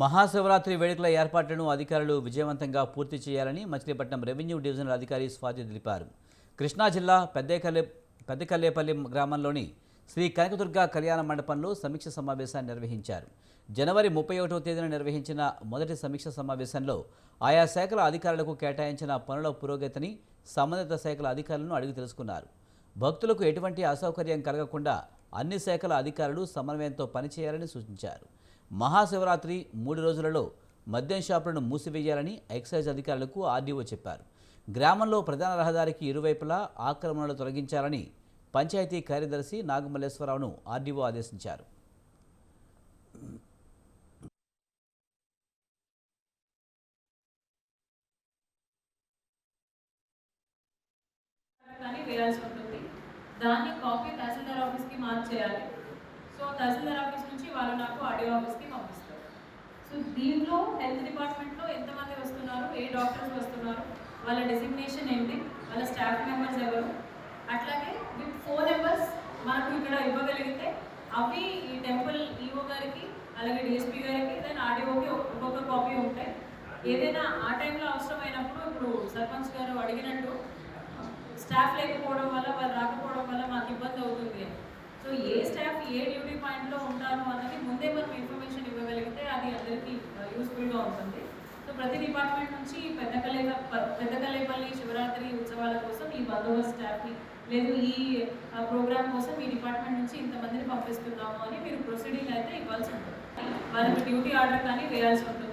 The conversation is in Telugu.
మహాశివరాత్రి వేడుకల ఏర్పాట్లను అధికారులు విజయవంతంగా పూర్తి చేయాలని మచిలీపట్నం రెవెన్యూ డివిజనల్ అధికారి స్వాతి తెలిపారు. కృష్ణా జిల్లా పెద్దేకల్లే పెద్దకల్లేపల్లి గ్రామంలోని శ్రీ కనకదుర్గ కళ్యాణ మండపంలో సమీక్ష సమావేశాన్ని నిర్వహించారు. జనవరి ముప్పై ఒకటో తేదీన నిర్వహించిన మొదటి సమీక్ష సమావేశంలో ఆయా శాఖల అధికారులకు కేటాయించిన పనుల పురోగతిని సంబంధిత శాఖల అధికారులను అడిగి తెలుసుకున్నారు. భక్తులకు ఎటువంటి అసౌకర్యం కలగకుండా అన్ని శాఖల అధికారులు సమన్వయంతో పనిచేయాలని సూచించారు. మహాశివరాత్రి మూడు రోజులలో మద్యం షాపులను మూసివేయాలని ఎక్సైజ్ అధికారులకు ఆర్డీఓ చెప్పారు. గ్రామంలో ప్రధాన రహదారికి ఇరువైపులా ఆక్రమణలు తొలగించాలని పంచాయతీ కార్యదర్శి నాగమల్లేశ్వరరావును ఆర్డీఓ ఆదేశించారు. దాన్ని కాపీ తహసీల్దార్ ఆఫీస్కి మార్చేయాలి. సో తహసీల్దార్ వాళ్ళు నాకు ఆడియో ఆఫీస్కి పంపిస్తారు. సో దీంట్లో హెల్త్ డిపార్ట్మెంట్లో ఎంతమంది వస్తున్నారు ఏ డాక్టర్స్ వస్తున్నారు వాళ్ళ డెసిగ్నేషన్ ఏంటి వాళ్ళ స్టాఫ్ మెంబర్స్ ఎవరు? అట్లాగే విత్ ఫోర్ నెంబర్స్ మనకు ఇక్కడ ఇవ్వగలిగితే అవి ఈ టెంపుల్ ఈఓ గారికి అలాగే డిఎస్పీ గారికి దెన్ ఆడియోకి ఒక్కొక్క కాపీ ఉంటాయి. ఏదైనా ఆ టైంలో అవసరమైనప్పుడు ఇప్పుడు సర్పంచ్ గారు అడిగినట్టు స్టాఫ్ లేకపోవడం వల్ల వాళ్ళు రాకపోవడం వల్ల మాకు ఇబ్బంది అవుతుంది అని so a staff a duty పాయింట్లో ఉంటారు అన్నది ముందే మనం ఇన్ఫర్మేషన్ ఇవ్వగలిగితే అది అందరికీ యూస్ఫుల్గా ఉంటుంది. సో ప్రతి డిపార్ట్మెంట్ నుంచి పెద్ద కలే పెద్ద కలేపల్లి శివరాత్రి ఉత్సవాల కోసం ఈ బందోబస్తు స్టాఫ్ని లేదు ఈ ప్రోగ్రామ్ కోసం ఈ డిపార్ట్మెంట్ నుంచి ఇంతమందిని పంపిస్తున్నాము అని మీరు ప్రొసీడింగ్ అయితే ఇవ్వాల్సి ఉంటుంది. వాళ్ళకి డ్యూటీ ఆర్డర్ కానీ వేయాల్సి ఉంటుంది.